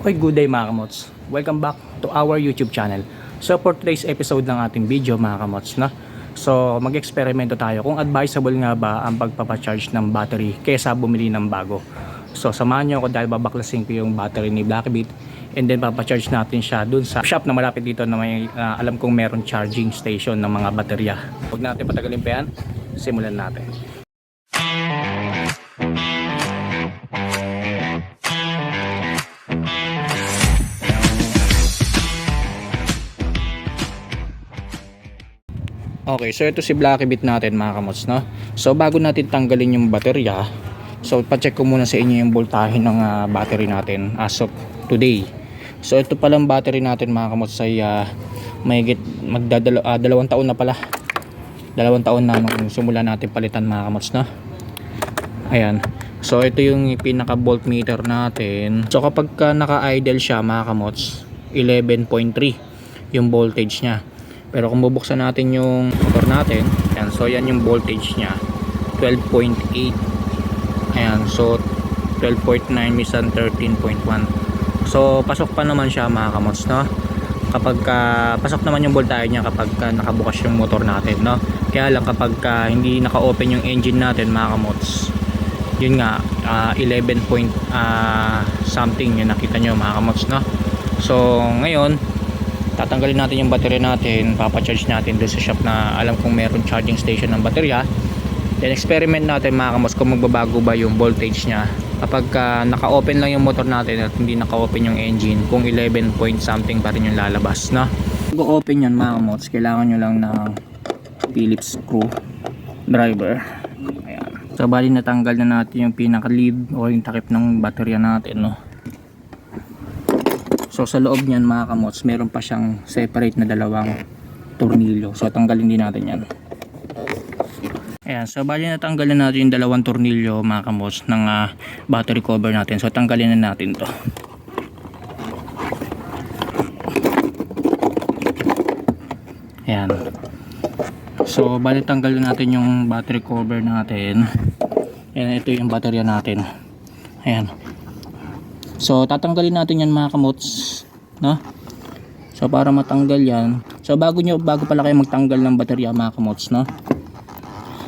Okay, good day mga kamots. Welcome back to our YouTube channel. So for today's episode ng ating video mga kamots, no? So mag-eksperimento tayo kung advisable nga ba ang pagpapacharge ng battery kaysa bumili ng bago. So samahan nyo ako dahil babaklasin ko yung battery ni Blackbit and then papacharge natin siya dun sa shop na malapit dito na may ah, alam kong meron charging station ng mga baterya. Huwag natin patagalin pa yan, simulan natin. Okay, so ito si Blacky Bit natin mga kamots, no? So bago natin tanggalin yung baterya, so pa-check ko muna sa inyo yung voltahe ng ah, battery natin as of today. So ito palang battery natin mga kamots ay uh, may magdadalo ah, dalawang taon na pala. Dalawang taon na nung simula natin palitan mga kamots, no? Ayan. So ito yung pinaka voltmeter natin. So kapag ka naka-idle siya mga kamots, 11.3 yung voltage niya. Pero kung bubuksan natin yung motor natin, ayan, so yan yung voltage niya. 12.8. Ayan, so 12.9 minsan 13.1. So pasok pa naman siya mga kamots, no? Kapag ka, pasok naman yung voltage niya kapag ka nakabukas yung motor natin, no? Kaya lang kapag ka hindi naka-open yung engine natin mga kamots, yun nga ah, 11 point ah, something yung nakita nyo mga kamots no so ngayon tatanggalin natin yung battery natin papacharge natin doon sa shop na alam kong meron charging station ng baterya. Then experiment natin mga kamots kung magbabago ba yung voltage nya kapag ah, naka-open lang yung motor natin at hindi naka-open yung engine kung 11 point something pa rin yung lalabas no? Kung open yan mga kamots kailangan nyo lang ng Phillips screw driver. Ayan. So bali natanggal na natin yung pinaka lead o yung takip ng baterya natin no. So sa loob niyan mga kamots, meron pa siyang separate na dalawang tornilyo. So tanggalin din natin 'yan. Ayan, so bali natanggal na natin yung dalawang tornilyo mga kamots ng ah, battery cover natin. So tanggalin na natin 'to. Ayan. So, bali tanggal na natin yung battery cover natin. Ayan, ito yung baterya natin. Ayan. So, tatanggalin natin yan mga kamots. No? So, para matanggal yan. So, bago nyo, bago pala kayo magtanggal ng baterya mga kamots, no?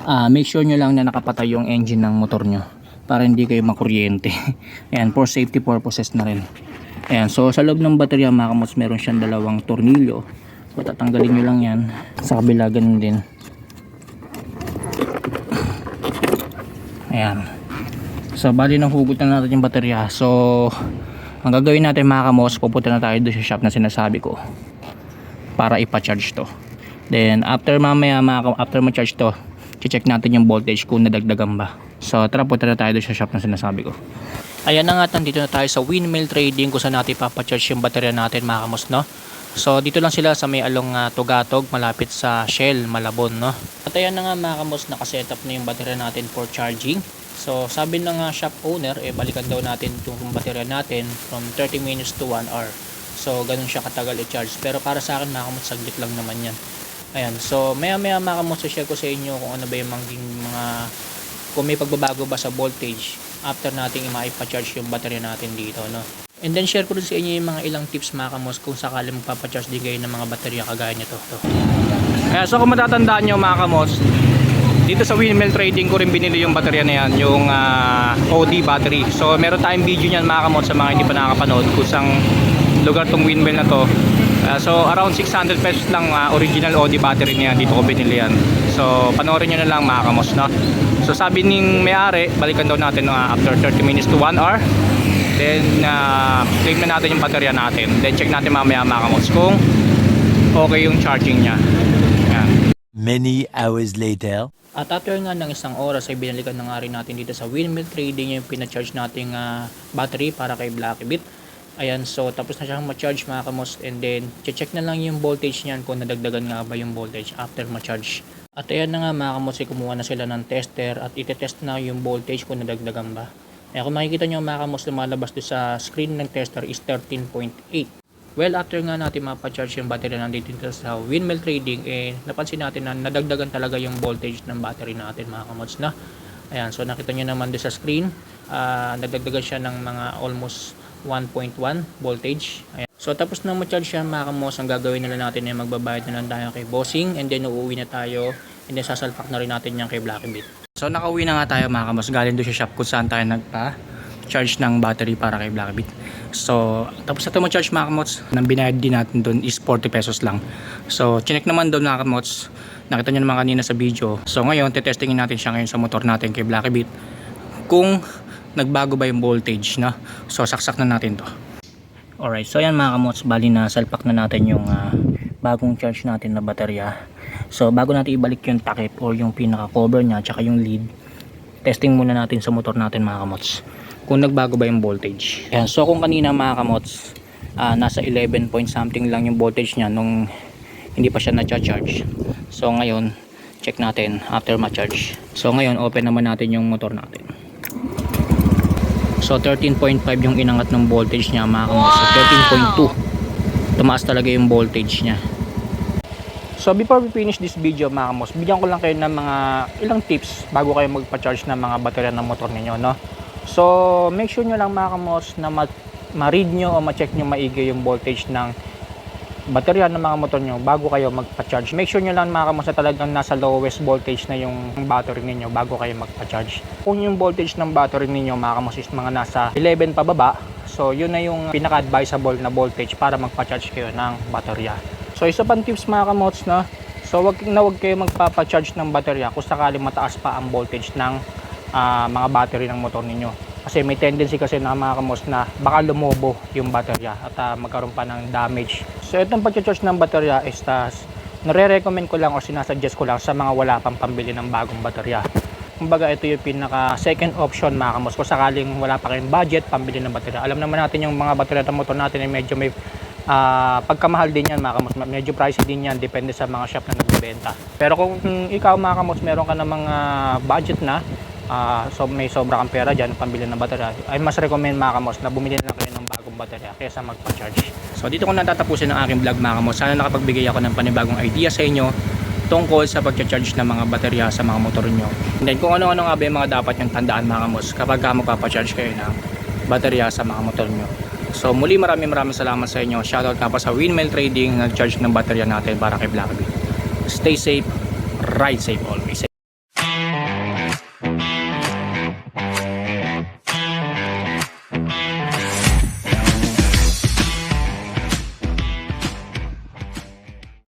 Ah, make sure nyo lang na nakapatay yung engine ng motor nyo. Para hindi kayo makuryente. Ayan, for safety purposes na rin. Ayan, so sa loob ng baterya mga kamots, meron siyang dalawang tornilyo. So, tatanggalin nyo lang yan. Sa kabila, ganun din. Ayan. So, bali nang hugot na natin yung baterya. So, ang gagawin natin mga kamos, pupunta na tayo doon sa shop na sinasabi ko. Para ipa-charge to. Then, after mamaya, mga after ma-charge to, check natin yung voltage kung nadagdagan ba. So, tara, punta na tayo doon sa shop na sinasabi ko. Ayan na nga, nandito na tayo sa Windmill Trading kung saan natin papacharge yung baterya natin mga kamos, no? So dito lang sila sa may along ah, Tugatog malapit sa Shell, Malabon no. At ayan na nga mga kamos nakasetup na yung baterya natin for charging. So sabi ng ah, shop owner eh balikan daw natin itong baterya natin from 30 minutes to 1 hour. So ganun siya katagal i-charge. Pero para sa akin mga kamos saglit lang naman yan. Ayan, so maya maya mga kamos share ko sa inyo kung ano ba yung maging mga kung may pagbabago ba sa voltage after nating i-charge yung baterya natin dito no. And then share ko rin sa inyo yung mga ilang tips mga kamos kung sakali magpapacharge din kayo ng mga baterya kagaya nito. To. Kaya so kung matatandaan nyo mga kamos, dito sa windmill trading ko rin binili yung baterya na yan, yung ah, OD battery. So meron tayong video niyan mga kamos sa mga hindi pa nakakapanood kung saan lugar tong windmill na to. Ah, so around 600 pesos lang ah, original OD battery niya dito ko binili yan. So panoorin nyo na lang mga kamos no. So sabi ning may-ari, balikan daw natin ah, after 30 minutes to 1 hour. Then, uh, claim na natin yung baterya natin. Then, check natin mamaya mga kamots kung okay yung charging niya. Many hours later. At after nga ng isang oras ay binalikan na nga rin natin dito sa Windmill Trading yung pinacharge nating ah, battery para kay Blackbit. Ayan, so tapos na siyang ma-charge mga kamos and then check na lang yung voltage niyan kung nadagdagan nga ba yung voltage after ma-charge. At ayan na nga mga kamos ay kumuha na sila ng tester at itetest na yung voltage kung nadagdagan ba. Ayan, kung makikita nyo mga kamos lumalabas doon sa screen ng tester is 13.8. Well, after nga natin mapa-charge yung battery nandito dito sa windmill trading, eh, napansin natin na nadagdagan talaga yung voltage ng battery natin mga kamods na. Ayan, so nakita nyo naman doon sa screen, ah, nadagdagan siya ng mga almost 1.1 voltage. Ayan. So tapos na ma-charge yan mga kamos, ang gagawin na lang natin ay magbabayad na lang tayo kay bossing and then uuwi na tayo and then sasalpak na rin natin yan kay Blacky Beat. So nakauwi na nga tayo mga kamos, galing doon sa shop kung saan tayo nagpa charge ng battery para kay Blacky Beat. So tapos ito ma-charge mga kamos, nang binayad din natin doon is 40 pesos lang. So chinek naman doon mga kamos, nakita nyo naman kanina sa video. So ngayon, tetestingin natin siya ngayon sa motor natin kay Blacky Beat kung nagbago ba yung voltage na. So saksak na natin to. Alright, so yan mga kamots, bali na salpak na natin yung ah, bagong charge natin na baterya. So bago natin ibalik yung takip or yung pinaka cover niya tsaka yung lead, testing muna natin sa motor natin mga kamots kung nagbago ba yung voltage. Yan, so kung kanina mga kamots, ah, nasa 11 point something lang yung voltage niya nung hindi pa siya na-charge. So ngayon, check natin after ma-charge. So ngayon, open naman natin yung motor natin. So 13.5 yung inangat ng voltage niya mga kamos. So 13.2. Tumaas talaga yung voltage niya. So before we finish this video mga kamos, bigyan ko lang kayo ng mga ilang tips bago kayo magpa-charge ng mga baterya ng motor ninyo, no? So make sure nyo lang mga kamos na ma- ma-read nyo o ma-check nyo maigi yung voltage ng baterya ng mga motor nyo bago kayo magpa-charge. Make sure nyo lang mga kamos na talagang nasa lowest voltage na yung battery ninyo bago kayo magpa-charge. Kung yung voltage ng battery ninyo mga kamos is mga nasa 11 pababa, so yun na yung pinaka-advisable na voltage para magpa-charge kayo ng baterya. So isa pang tips mga kamots na so wag na wag kayo magpapa-charge ng baterya kung sakali mataas pa ang voltage ng ah, mga battery ng motor ninyo. Kasi may tendency kasi na mga kamos na baka lumobo yung baterya at ah, magkaroon pa ng damage. So itong pag-charge ng baterya is tas nare-recommend ko lang o sinasuggest ko lang sa mga wala pang pambili ng bagong baterya. Kumbaga ito yung pinaka second option mga kamos kung sakaling wala pa kayong budget pambili ng baterya. Alam naman natin yung mga baterya ng motor natin ay medyo may ah, pagkamahal din yan mga kamos. Medyo pricey din yan depende sa mga shop na nagbebenta. Pero kung ikaw mga kamos meron ka ng mga budget na ah, so may sobra kang pera dyan pambili ng baterya. Ay mas recommend mga kamos na bumili na kayo ng bagong baterya kaysa magpa-charge. So dito ko natatapusin ang aking vlog mga kamos. Sana nakapagbigay ako ng panibagong idea sa inyo tungkol sa pag-charge ng mga baterya sa mga motor nyo. And then kung ano-ano nga ba yung mga dapat yung tandaan mga kamos kapag ka magpapa-charge kayo ng baterya sa mga motor nyo. So muli maraming maraming salamat sa inyo. Shoutout nga pa sa Windmill Trading nag-charge ng baterya natin para kay Blackbee stay safe ride safe always